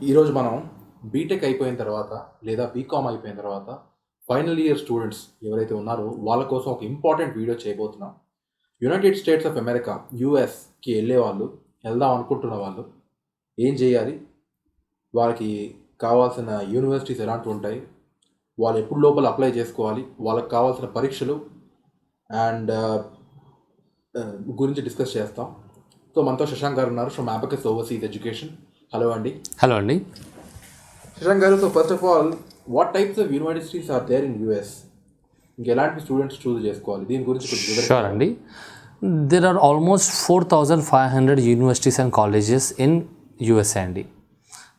ఈరోజు మనం బీటెక్ అయిపోయిన తర్వాత లేదా బీకామ్ అయిపోయిన తర్వాత ఫైనల్ ఇయర్ స్టూడెంట్స్ ఎవరైతే ఉన్నారో వాళ్ళ కోసం ఒక ఇంపార్టెంట్ వీడియో చేయబోతున్నాం. యునైటెడ్ స్టేట్స్ ఆఫ్ అమెరికా యూఎస్కి వెళ్ళే వాళ్ళు వెళ్దాం అనుకుంటున్న వాళ్ళు ఏం చేయాలి? వాళ్ళకి కావాల్సిన యూనివర్సిటీస్ ఎలాంటివి ఉంటాయి? వాళ్ళు ఎప్పుడు లోపల అప్లై చేసుకోవాలి? వాళ్ళకి కావాల్సిన పరీక్షలు అండ్ uh, గురించి డిస్కస్ చేస్తాం. సో మనతో శశాంక్ గారు ఉన్నారు from Abacus Overseas Education hello అండి. హలో అండి. శశాంక్ గారు so first of all what types of universities are there in US ఇంకెలాంటి students choose చేసుకోవాలి? దీని గురించి షూర్ అండి. There are almost four thousand five hundred universities and colleges in USA అండి.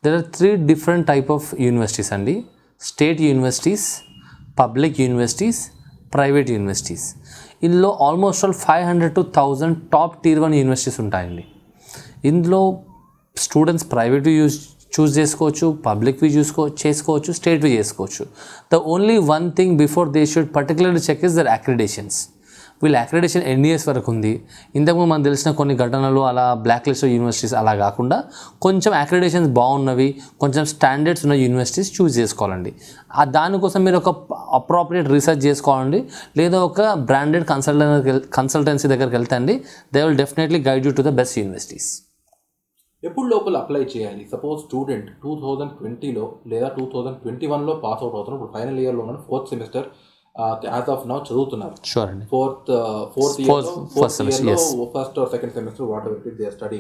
There are three different type of universities అండి. State universities public universities private universities ఇందులో almost all five hundred to thousand top tier one universities ఉంటాయండి. ఇందులో students private use చూస్ చేసుకోవచ్చు పబ్లిక్వి చూసుకో చేసుకోవచ్చు స్టేట్వి చేసుకోవచ్చు. The only one thing before they should particularly check is their accreditations వీళ్ళ accreditation ఎన్ని ఇయర్స్ వరకు ఉంది. ఇంతకుముందు మనం తెలిసిన కొన్ని ఘటనలు అలా బ్లాక్ లిస్ట్ యూనివర్సిటీస్ అలా కాకుండా కొంచెం అక్రిడేషన్స్ బాగున్నవి కొంచెం స్టాండర్డ్స్ ఉన్న యూనివర్సిటీస్ చూస్ చేసుకోవాలండి. ఆ దానికోసం మీరు ఒక అప్రాప్రియేట్ రీసెర్చ్ చేసుకోవాలండి. లేదా ఒక బ్రాండెడ్ కన్సల్టెన్ కన్సల్టెన్సీ దగ్గరికి వెళ్తే అండి they will definitely guide you to the best universities ఎప్పుడు లోపల అప్లై చేయాలి? సపోజ్ స్టూడెంట్ టూ థౌజండ్ ట్వంటీలో లేదా టూ థౌజండ్ ట్వంటీ వన్లో పాస్ అవుట్ అవుతున్నారు ఇప్పుడు ఫైనల్ ఇయర్లో ఉన్నాడు fourth semester as of now చదువుతున్నారు. Fourth fourth year fourth yes. First or second semester whatever it they study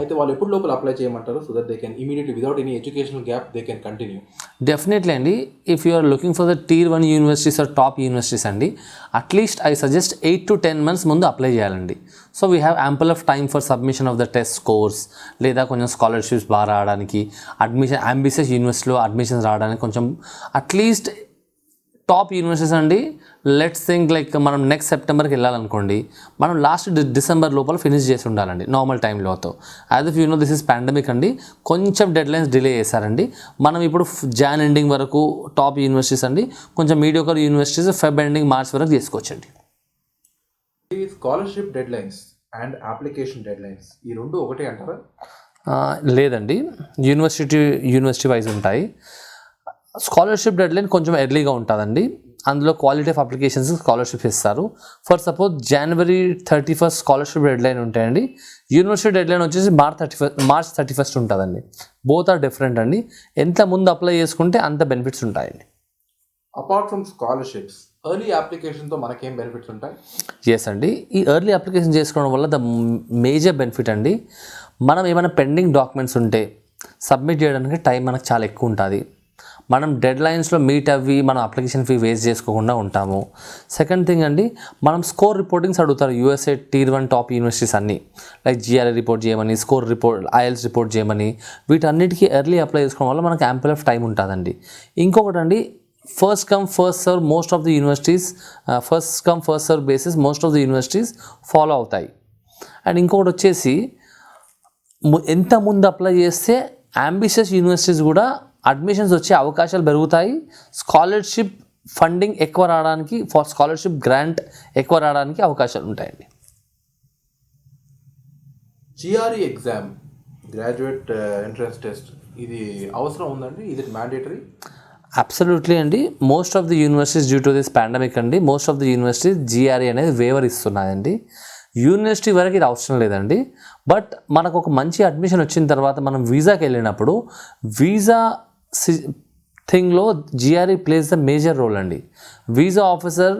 అయితే వాళ్ళు ఎప్పుడు లోపల అప్లై చేయమంటారు? So that they can immediately without any educational gap they can continue definitely అండి. If you are looking for the tier one universities or top universities అండి at least I suggest eight to ten months ముందు apply చేయాలండి. So we have ample of time for submission of the test scores లేదా కొంచెం scholarships బాగా రావడానికి admission ambitious యూనివర్సిటీలో admissions రావడానికి కొంచెం అట్లీస్ట్ టాప్ యూనివర్సిటీస్ అండి. లెట్స్ థింక్ లైక్ మనం నెక్స్ట్ సెప్టెంబర్కి వెళ్ళాలనుకోండి మనం లాస్ట్ డిసెంబర్ లోపల ఫినిష్ చేసి ఉండాలండి normal టైంలోతో as if you know this is pandemic అండి కొంచెం డెడ్ లైన్స్ డిలే చేశారండి. మనం ఇప్పుడు జాన్ ఎండింగ్ వరకు టాప్ యూనివర్సిటీస్ అండి కొంచెం mediocre universities Feb ending March వరకు చేసుకోవచ్చండి ఈ scholarship deadlines and application deadlines ఈ రెండు ఒకటే అంటారా? లేదండి. యూనివర్సిటీ యూనివర్సిటీ వైజ్ ఉంటాయి. స్కాలర్షిప్ డెడ్లైన్ కొంచెం ఎర్లీగా ఉంటుందండి. అందులో క్వాలిటీ ఆఫ్ అప్లికేషన్స్ స్కాలర్షిప్ ఇస్తారు. For suppose January thirty first scholarship deadline ఉంటాయండి. యూనివర్సిటీ డెడ్లైన్ వచ్చేసి March thirty first March thirty first ఉంటుందండి. బోత్ ఆర్ డిఫరెంట్ అండి. ఎంత ముందు అప్లై చేసుకుంటే అంత బెనిఫిట్స్ ఉంటాయండి. అపార్ట్ ఫ్రమ్ స్కాలర్షిప్స్ ఎర్లీ అప్లికేషన్తో మనకేం బెనిఫిట్స్ ఉంటాయి? ఎస్ అండి. ఈ ఎర్లీ అప్లికేషన్ చేసుకోవడం వల్ల ద మేజర్ బెనిఫిట్ అండి. మనం ఏమైనా పెండింగ్ డాక్యుమెంట్స్ ఉంటే సబ్మిట్ చేయడానికి టైం మనకు చాలా ఎక్కువ ఉంటుంది. మనం డెడ్ లైన్స్లో మీట్ అవ్వి మనం అప్లికేషన్ ఫీ వేస్ట్ చేసుకోకుండా ఉంటాము. సెకండ్ థింగ్ అండి మనం స్కోర్ రిపోర్టింగ్స్ అడుగుతారు USA tier one top universities అన్నీ. లైక్ జిఆర్ఏ రిపోర్ట్ చేయమని స్కోర్ రిపోర్ట్ ఐఎల్స్ రిపోర్ట్ చేయమని. వీటన్నిటికీ ఎర్లీ అప్లై చేసుకోవడం వల్ల మనకు యాంపుల్ ఆఫ్ టైం ఉంటుందండి. ఇంకొకటి అండి first come first serve most of the universities first come first serve basis most of the universities follow అవుతాయి. అండ్ ఇంకొకటి వచ్చేసి ఎంత ముందు అప్లై చేస్తే అంబిషియస్ యూనివర్సిటీస్ కూడా అడ్మిషన్స్ వచ్చే అవకాశాలు పెరుగుతాయి. స్కాలర్షిప్ ఫండింగ్ ఎక్కువ రావడానికి ఫర్ స్కాలర్షిప్ గ్రాంట్ ఎక్కువ రావడానికి అవకాశాలు ఉంటాయండి. GRE exam graduate entrance test ఇది అవసరం ఉందండి? ఇది మ్యాండేటరీ? అబ్సల్యూట్లీ అండి. Most of the universities due to this pandemic అండి most of the universities GRE అనేది వేవర్ ఇస్తున్నాయండి. యూనివర్సిటీ వరకు ఇది అవసరం లేదండి. బట్ మనకు ఒక మంచి అడ్మిషన్ వచ్చిన తర్వాత మనం వీసాకి వెళ్ళినప్పుడు visa థింగ్లో GRE place the major role అండి వీసా ఆఫీసర్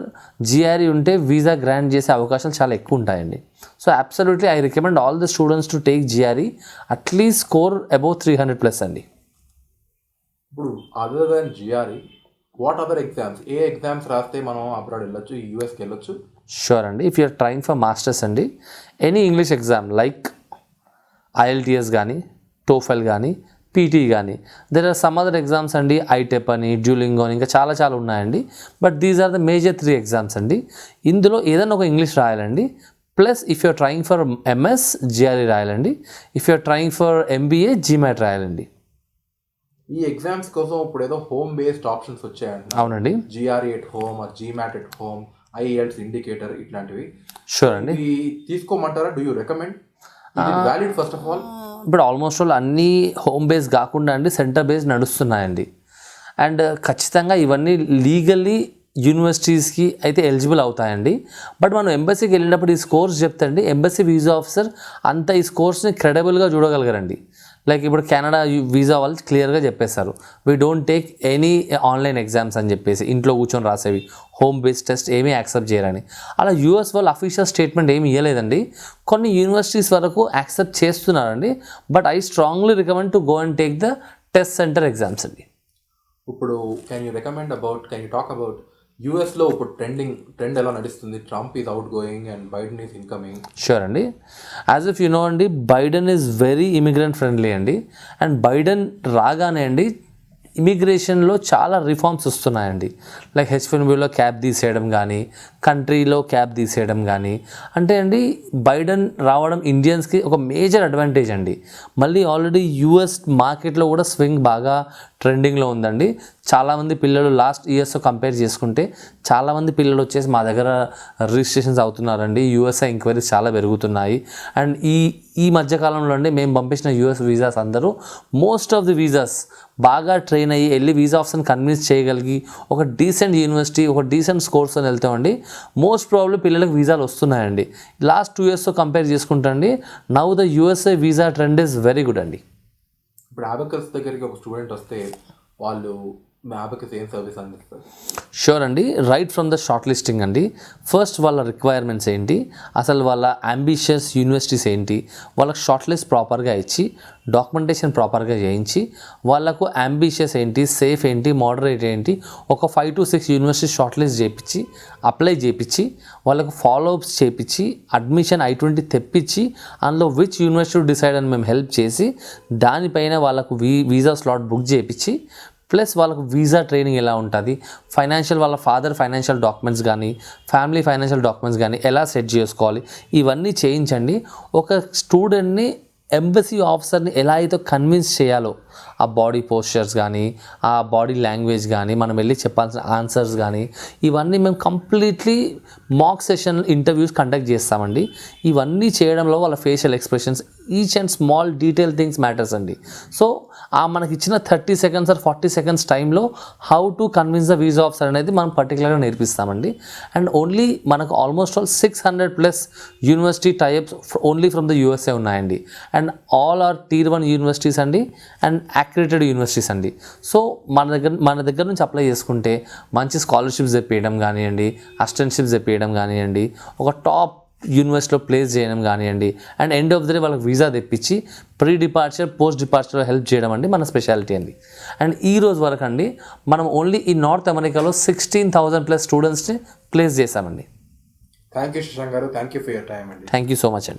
జిఆర్ఈ ఉంటే వీసా గ్రాంట్ చేసే అవకాశాలు చాలా ఎక్కువ ఉంటాయండి. So absolutely I recommend all the students to take GRE. At least score above three hundred plus అండి. ఇప్పుడు other than GRE what other exams? A exams రాస్తే మనం అబ్రాడ్ వెళ్ళొచ్చు యూఎస్కి వెళ్ళొచ్చు? షూర్ అండి. If you're trying for masters అండి any English exam like IELTS కానీ టోఫెల్ కానీ పీటీ కానీ. There are some other exams అండి ఐటెప్ అని డ్యూలింగో అని ఇంకా చాలా చాలా ఉన్నాయండి. But these are the major three exams అండి. ఇందులో ఏదైనా ఒక English రాయాలండి. Plus if you're trying for MS GRE రాయాలండి. If you're trying for MBA GMAT రాయాలండి. ఈ ఎగ్జామ్స్ కోసం ఇప్పుడు ఏదో హోమ్ బేస్డ్ ఆప్షన్స్ వచ్చాయండి అవునండి. GRE at home GMAT at home IELTS indicator ఇట్లాంటివి. షూర్ అండి. తీసుకోమంటారా? Do you recommend valid first of all ఇప్పుడు almost all అన్నీ హోమ్ బేస్ కాకుండా అండి సెంటర్ బేస్ నడుస్తున్నాయండి. అండ్ ఖచ్చితంగా ఇవన్నీ లీగల్లీ యూనివర్సిటీస్కి అయితే ఎలిజిబుల్ అవుతాయండి. బట్ మనం ఎంబసీకి వెళ్ళినప్పుడు ఈ స్కోర్స్ చెప్తండి ఎంబసీ వీజా ఆఫీసర్ అంత ఈ స్కోర్స్ని క్రెడబుల్గా చూడగలగరండి. లైక్ ఇప్పుడు కెనడా వీసా వాళ్ళు క్లియర్గా చెప్పేస్తారు we don't take any online exams అని చెప్పేసి ఇంట్లో కూర్చొని రాసేవి. హోమ్ బేస్డ్ టెస్ట్ ఏమీ యాక్సెప్ట్ చేయరని. అలా యూఎస్ వాళ్ళు అఫీషియల్ స్టేట్మెంట్ ఏమి ఇవ్వలేదండి కొన్ని యూనివర్సిటీస్ వరకు యాక్సెప్ట్ చేస్తున్నారండి. But I strongly recommend to go and take the test centre exams అండి. ఇప్పుడు can you recommend about can you talk about యూఎస్లో ఇప్పుడు ట్రెండింగ్ ట్రెండ్ ఎలా నడుస్తుంది? Trump is outgoing and Biden is incoming sure అండి. As if you know అండి Biden is very immigrant friendly అండి. And Biden రాగానే అండి ఇమిగ్రేషన్లో చాలా రిఫార్మ్స్ వస్తున్నాయండి. లైక్ హెచ్ బిలో క్యాబ్ తీసేయడం కానీ కంట్రీలో క్యాబ్ తీసేయడం కానీ అంటే అండి బైడెన్ రావడం ఇండియన్స్కి ఒక మేజర్ అడ్వాంటేజ్ అండి. మళ్ళీ ఆల్రెడీ యూఎస్ మార్కెట్లో కూడా స్వింగ్ బాగా ట్రెండింగ్లో ఉందండి. చాలామంది పిల్లలు లాస్ట్ ఇయర్స్తో కంపేర్ చేసుకుంటే చాలామంది పిల్లలు వచ్చేసి మా దగ్గర రిజిస్ట్రేషన్స్ అవుతున్నారండి. యూఎస్ఐ ఎంక్వైరీస్ చాలా పెరుగుతున్నాయి. అండ్ ఈ ఈ మధ్యకాలంలో అండి మేము పంపించిన యూఎస్ వీసాస్ అందరూ మోస్ట్ ఆఫ్ ది వీసాస్ బాగా ట్రైన్ అయ్యి వెళ్ళి వీసా ఆప్షన్ కన్విన్స్ చేయగలిగి ఒక డీసెంట్ యూనివర్సిటీ ఒక డీసెంట్ స్కోర్స్ అని వెళ్తామండి మోస్ట్ ప్రాబ్లీ పిల్లలకు వీసాలు వస్తున్నాయండి. లాస్ట్ టూ ఇయర్స్తో compare చేసుకుంటండి now the USA visa trend is very good అండి. ఇప్పుడు అబకస్ దగ్గరికి ఒక స్టూడెంట్ వస్తే వాళ్ళు సర్వీస్ అందిస్తారు షూర్ అండి. Right from the shortlisting అండి. ఫస్ట్ వాళ్ళ రిక్వైర్మెంట్స్ ఏంటి? అసలు వాళ్ళ అంబిషియస్ యూనివర్సిటీస్ ఏంటి? వాళ్ళకి షార్ట్ లిస్ట్ ప్రాపర్గా ఇచ్చి డాక్యుమెంటేషన్ ప్రాపర్గా చేయించి వాళ్ళకు అంబిషియస్ ఏంటి సేఫ్ ఏంటి మోడరేట్ ఏంటి ఒక five to six university shortlist చేయించి అప్లై చేయించి వాళ్ళకు ఫాలోఅప్స్ చేపించి చేయించి అడ్మిషన్ ఐ ట్వంటీ తెప్పించి అందులో విచ్ యూనివర్సిటీ డిసైడ్ అని మేము హెల్ప్ చేసి దానిపైన వాళ్ళకు వీ వీసా స్లాట్ బుక్ చేయించి ప్లస్ వాళ్ళకు వీసా ట్రైనింగ్ ఎలా ఉంటుంది? ఫైనాన్షియల్ వాళ్ళ ఫాదర్ ఫైనాన్షియల్ డాక్యుమెంట్స్ కానీ ఫ్యామిలీ ఫైనాన్షియల్ డాక్యుమెంట్స్ కానీ ఎలా సెట్ చేసుకోవాలి? ఇవన్నీ చేయించండి. ఒక స్టూడెంట్ని ఎంబసీ ఆఫీసర్ని ఎలా అయితే కన్విన్స్ చేయాలో ఆ బాడీ పోస్చర్స్ కానీ ఆ బాడీ లాంగ్వేజ్ కానీ మనం వెళ్ళి చెప్పాల్సిన ఆన్సర్స్ కానీ ఇవన్నీ మేము completely mock session interviews conduct చేస్తామండి. ఇవన్నీ చేయడంలో వాళ్ళ facial expressions each and small detail things matters అండి. సో ఆ మనకి ఇచ్చిన thirty seconds or forty seconds టైంలో how to convince the visa officer అనేది మనం పర్టికులర్గా నేర్పిస్తామండి. అండ్ ఓన్లీ మనకు almost all six hundred plus university types only from the USA ఉన్నాయండి. And all are tier one universities అండి అండ్ అక్రిడేటెడ్ యూనివర్సిటీస్ అండి. So మన దగ్గర మన దగ్గర నుంచి అప్లై చేసుకుంటే మంచి స్కాలర్షిప్స్ తెప్పియడం కానివ్వండి అసిస్టెంట్షిప్స్ తెప్పియడం కానివ్వండి ఒక టాప్ యూనివర్సిటీలో ప్లేస్ చేయడం కానివ్వండి and end of the day వాళ్ళకి వీసా తెప్పించి ప్రీ డిపార్చర్ పోస్ట్ డిపార్చర్లో హెల్ప్ చేయడం అండి మన స్పెషాలిటీ అండి. అండ్ ఈ రోజు వరకు అండి మనం ఓన్లీ ఈ నార్త్ అమెరికాలో సిక్స్టీన్ థౌజండ్ ప్లస్ స్టూడెంట్స్ని ప్లేస్ చేశామండి. థ్యాంక్ యూ శశాంక్ గారు. Thank you for your time అండి. థ్యాంక్ యూ సో మచ్ అండి.